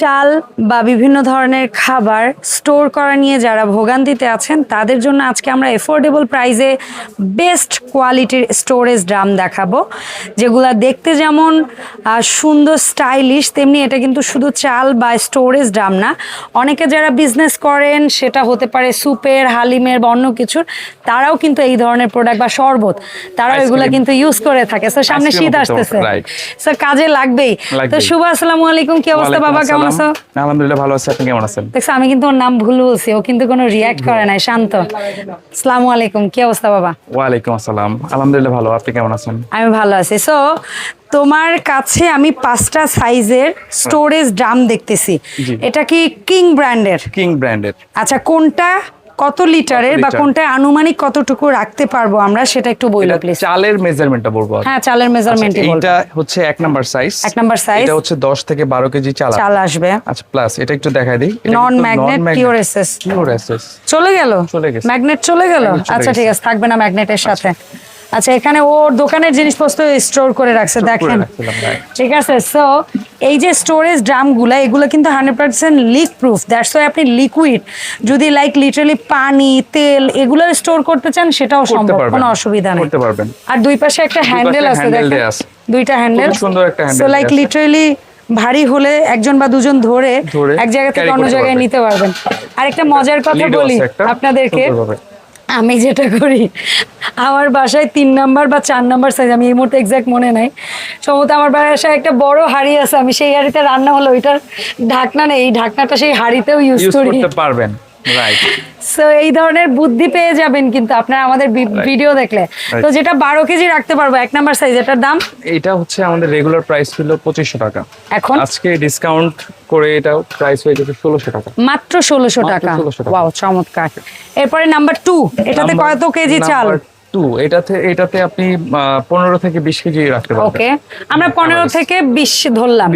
চাল বা বিভিন্ন ধরনের খাবার স্টোর করা নিয়ে যারা ভোগান্তিতে আছেন তাদের জন্য আজকে আমরা এফোর্ডেবল প্রাইসে বেস্ট কোয়ালিটির স্টোরেজ ড্রাম দেখাবো। যেগুলা দেখতে যেমন সুন্দর স্টাইলিশ তেমনি এটা কিন্তু শুধু চাল বা স্টোরেজ ড্রাম না। অনেকে যারা বিজনেস করেন সেটা হতে পারে সুপের হালিমের বা অন্য কিছুর তারাও কিন্তু এই ধরনের প্রোডাক্ট বা শরবত তারাও এগুলা কিন্তু ইউজ করে থাকে। তো সামনে শীত আসতেছে। স্যার কাজে লাগবেই। তো। শুভ আসসালামু আলাইকুম। কি অবস্থা বাবা কেমন আছো? আলহামদুলিল্লাহ ভালো আছি আপনি কেমন আছেন? দেখছ আমি কিন্তু ওর নাম ভুল বলছি ও কিন্তু কোনো রিয়্যাক্ট করে নাই শান্ত। আসসালামু আলাইকুম কি অবস্থা বাবা? ওয়ালাইকুম আসসালাম আলহামদুলিল্লাহ ভালো আপনি কেমন আছেন? আমি ভালো আছি। সো তোমার কাছে আমি পাঁচটা সাইজের স্টোরেজ ড্রাম দেখতেছি। এটা কি কিং ব্র্যান্ডের কিং ব্র্যান্ডের আচ্ছা কোনটা কত লিটারের বা কোনটা আনুমানিক কতটুকু রাখতে পারব আমরা সেটা একটু বইলো প্লিজ চালের মেজারমেন্টটা বলব হ্যাঁ চালের মেজারমেন্টই এটা বলব। এইটা হচ্ছে এক নাম্বার সাইজ এক নাম্বার সাইজ এটা হচ্ছে 10 থেকে 12 কেজি চাল চাল আসবে। আচ্ছা প্লাস এটা একটু দেখাই দিই। Non magnet pure SS pure SS চলে গেল? চলে গেছে। ম্যাগনেট চলে গেল? আচ্ছা ঠিক আছে থাকবে না ম্যাগনেটের সাথে। আচ্ছা এখানে ওর দোকানের জিনিসপত্র স্টোর করে রাখছে দেখেন। ঠিক আছে সো এই যে স্টোরেজ ড্রামগুলো এগুলো কিন্তু hundred percent leak proof that's why আপনি লিকুইড যদি লাইক লিটারালি পানি তেল এগুলো স্টোর করতে চান সেটাও সম্ভব কোনো অসুবিধা নেই। করতে পারবেন। আর দুই পাশে একটা হ্যান্ডেল আছে দেখেন দুইটা হ্যান্ডেল সো লাইক লিটারালি ভারী হলে একজন বা দুজন ধরে এক জায়গা থেকে অন্য জায়গায় নিতে পারবেন। আর একটা মজার কথা বলি আপনাদেরকে। আমি যেটা করি আমার বাসায় তিন নাম্বার বা চার নাম্বার সাইজ আমি এই মুহূর্তে এক্সাক্ট মনে নাই। সম্ভবত আমার বাসায় একটা বড় হাড়ি আছে আমি সেই হাড়িতে রান্না হলো ওইটার ঢাকনা নেই এই ঢাকনাটা সেই হাড়িতেও ইউজ করি। পারবেন সো এই ধরনের বুদ্ধি পেয়ে যাবেন কিন্তু আপনারা আমাদের ভিডিও দেখলে। তো যেটা বারো কেজি রাখতে পারব এক নাম্বার সাইজ এটার দাম? এটা হচ্ছে আমাদের রেগুলার প্রাইস ছিল পঁচিশশো টাকা। এখন? আজকে ডিসকাউন্ট করে এটা প্রাইস হয়ে গেছে 1600 টাকা। মাত্র ষোলোশো টাকা? ওয়াও চমৎকার। এরপরে নাম্বার টু এটাতে কত কেজি চাল? Two, এটাতে এটাতে আপনি পনেরো থেকে বিশ কেজি রাখতে পারবেন। ওকে আমরা পনেরো থেকে বিশ ধরলাম।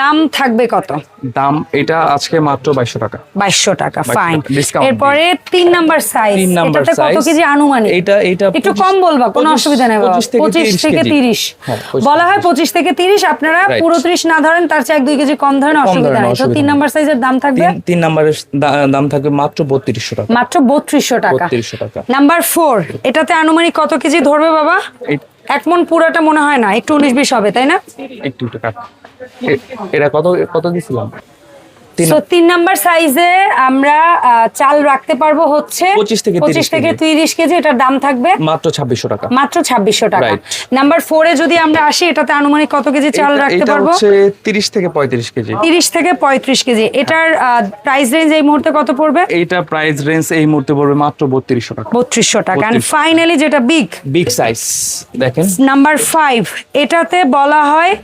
দাম থাকবে কত? দাম এটা আজকে মাত্র বাইশশো টাকা। বাইশশো টাকা ফাইন টাকা, এরপরে তিন নাম্বার সাইজ এটাতে কত কেজি আনুমানিক? এটা এটা একটু কম বলবা কোনো অসুবিধা নেই 25 থেকে পঁচিশ 30 থেকে তিরিশ। হ্যাঁ, 25 বলা হয় পঁচিশ থেকে তিরিশ আপনারা Right. পুরো ত্রিশ না ধরেন তার চেয়ে এক দুই কেজি কম ধরেন অসুবিধা নেই। তো তিন নাম্বার সাইজের দাম থাকবে? তিন নাম্বারের দাম থাকবে মাত্র বত্রিশশো টাকা। মাত্র বত্রিশশো টাকা। 3200 টাকা। নাম্বার ফোর এটাতে আনুমানিক কত কেজি ধরবে বাবা? এক মন পুরোটা মনে হয় না একটু উনিশ বিশ হবে তাই না? একটু একটু কাট। এ- এটা কত কত দিছিলাম? তিন- তিন নাম্বার সাইজে আমরা চাল রাখতে পারব হচ্ছে 25 থেকে পঁচিশ থেকে তিরিশ কেজি এটার দাম থাকবে মাত্র ছাব্বিশশো টাকা। মাত্র ছাব্বিশশো টাকা. নাম্বার ফোরে যদি আমরা আসি এটাতে আনুমানিক কত কেজি চাল রাখতে পারব? তিরিশ থেকে পঁয়ত্রিশ কেজি। তিরিশ থেকে পঁয়ত্রিশ কেজি। এটার প্রাইস রেঞ্জ এই মুহূর্তে কত পড়বে? প্রাইস রেঞ্জ এই মুহূর্তে পড়বে মাত্র বত্রিশশো টাকা। বত্রিশশো টাকা। অ্যান্ড 3200 ফাইনালি যেটা বিগ বিগ সাইজ দেখেন। নাম্বার ফাইভ এটাতে বলা হয়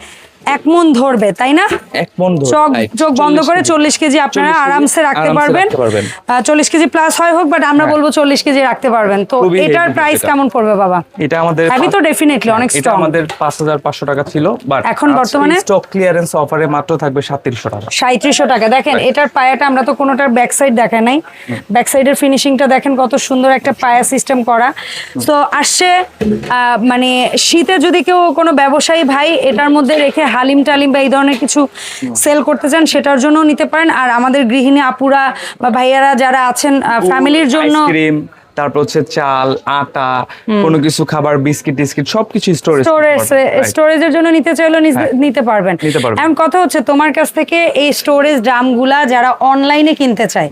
এক মন ধরবে তাই না? এক মন চোখ চোখ বন্ধ করে চল্লিশ কেজি আপনারা 40 আরামসে রাখতে পারবেন। চল্লিশ কেজি প্লাস হয় হোক বাট আমরা বলব চল্লিশ কেজি রাখতে পারবেন। তো এটার প্রাইস কেমন পড়বে বাবা? এটা আমাদের Heavy তো definitely অনেক এটা strong। আমাদের পাঁচ হাজার পাঁচশো টাকা ছিল বাট এখন বর্তমানে? স্টক ক্লিয়ারেন্স অফারে মাত্র থাকবে সাতত্রিশশো টাকা। সাঁত্রিশশো টাকা। দেখেন এটার পায়াটা আমরা তো কোনোটার ব্যাক সাইড দেখা নাই। ব্যাক সাইডের ফিনিশিংটা দেখেন কত সুন্দর একটা পায়া সিস্টেম করা। তো আসছে আহ, মানে শীতে যদি কেউ কোনো ব্যবসায়ী ভাই এটার মধ্যে রেখে হালিম টালিম বা এই ধরনের কিছু সেল করতে চান সেটার জন্য নিতে পারেন। আর আমাদের গৃহিণী আপুরা বা ভাইয়ারা যারা আছেন ফ্যামিলির জন্য তারপর হচ্ছে চাল আটা কোনো কিছু খাবার বিস্কিট টিস্কিট সবকিছু স্টোরেজ স্টোরেজ স্টোরেজের জন্য নিতে চাইলেও হ্যাঁ। নিতে পারবেন। এখন কথা হচ্ছে তোমার কাছ থেকে এই স্টোরেজ ড্রামগুলা যারা অনলাইনে কিনতে চায়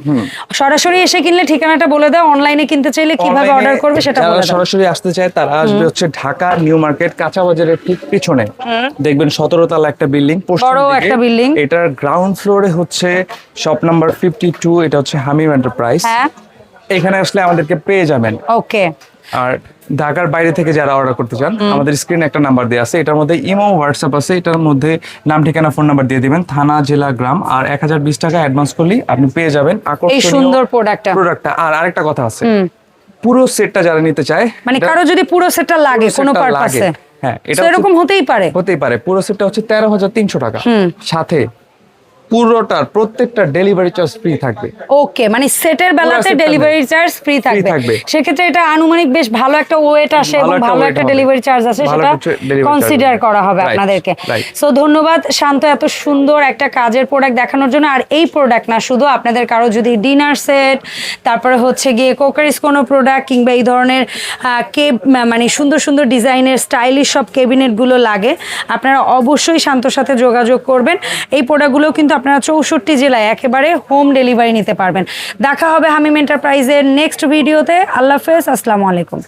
সরাসরি এসে কিনলে ঠিকানাটা বলে দাও অনলাইনে কিনতে চাইলে কীভাবে অর্ডার করবে সেটা বলে সরাসরি আসতে চায় তারা আসবে হচ্ছে ঢাকা নিউ মার্কেট কাঁচা বাজারের ঠিক পিছনে। দেখবেন সতেরো তলা একটা বিল্ডিং বড় একটা বিল্ডিং এটার গ্রাউন্ড ফ্লোরে হচ্ছে শপ নাম্বার ফিফটি টু এটা হচ্ছে হামিম এন্টারপ্রাইজ হ্যাঁ। এখানে আসলে আমাদেরকে পেয়ে যাবেন। ওকে। আর ঢাকার বাইরে থেকে যারা অর্ডার করতে চান আমাদের স্ক্রিনে একটা নাম্বার দেওয়া আছে এটার মধ্যে ইমো হোয়াটসঅ্যাপ আছে এটার মধ্যে নাম ঠিকানা ফোন নাম্বার দিয়ে দিবেন থানা জেলা গ্রাম আর এক হাজার বিশ টাকা অ্যাডভান্স করলেই আপনি পেয়ে যাবেন এই সুন্দর প্রোডাক্টটা প্রোডাক্টটা আর আরেকটা কথা আছে পুরো সেটটা যারা নিতে চায় মানে কারও যদি পুরো সেটটা লাগে কোনো পারপাসে হ্যাঁ, এটা এরকম হতেই পারে। হতেই পারে। পুরো সেটটা হচ্ছে তেরো হাজার তিনশো টাকা। সাথে পুরোটার প্রত্যেকটা ডেলিভারি চার্জ ফ্রি থাকবে। ওকে মানে সেটের বেলাতে ডেলিভারি চার্জ ফ্রি থাকবে। সেক্ষেত্রে এটা আনুমানিক বেশ ভালো একটা ওয়েট আসে এবং ভালো একটা। ডেলিভারি চার্জ আছে সেটা কনসিডার করা হবে আপনাদেরকে। সো ধন্যবাদ শান্ত এত সুন্দর একটা কাজের প্রোডাক্ট দেখানোর জন্য। আর এই প্রোডাক্ট না শুধু আপনাদের কারও যদি ডিনার সেট তারপরে হচ্ছে গিয়ে কোকারিস কোনো প্রোডাক্ট কিংবা এই ধরনের কেব মানে সুন্দর সুন্দর ডিজাইনের স্টাইলিশ সব কেবিনেটগুলো লাগে আপনারা অবশ্যই শান্তর সাথে যোগাযোগ করবেন। এই প্রোডাক্টগুলো কিন্তু আপনারা চৌষট্টি জেলায় একেবারে হোম ডেলিভারি নিতে পারবেন। দেখা হবে হামিম এন্টারপ্রাইজের নেক্সট ভিডিওতে আল্লাহ হাফেজ, আসসালামু আলাইকুম।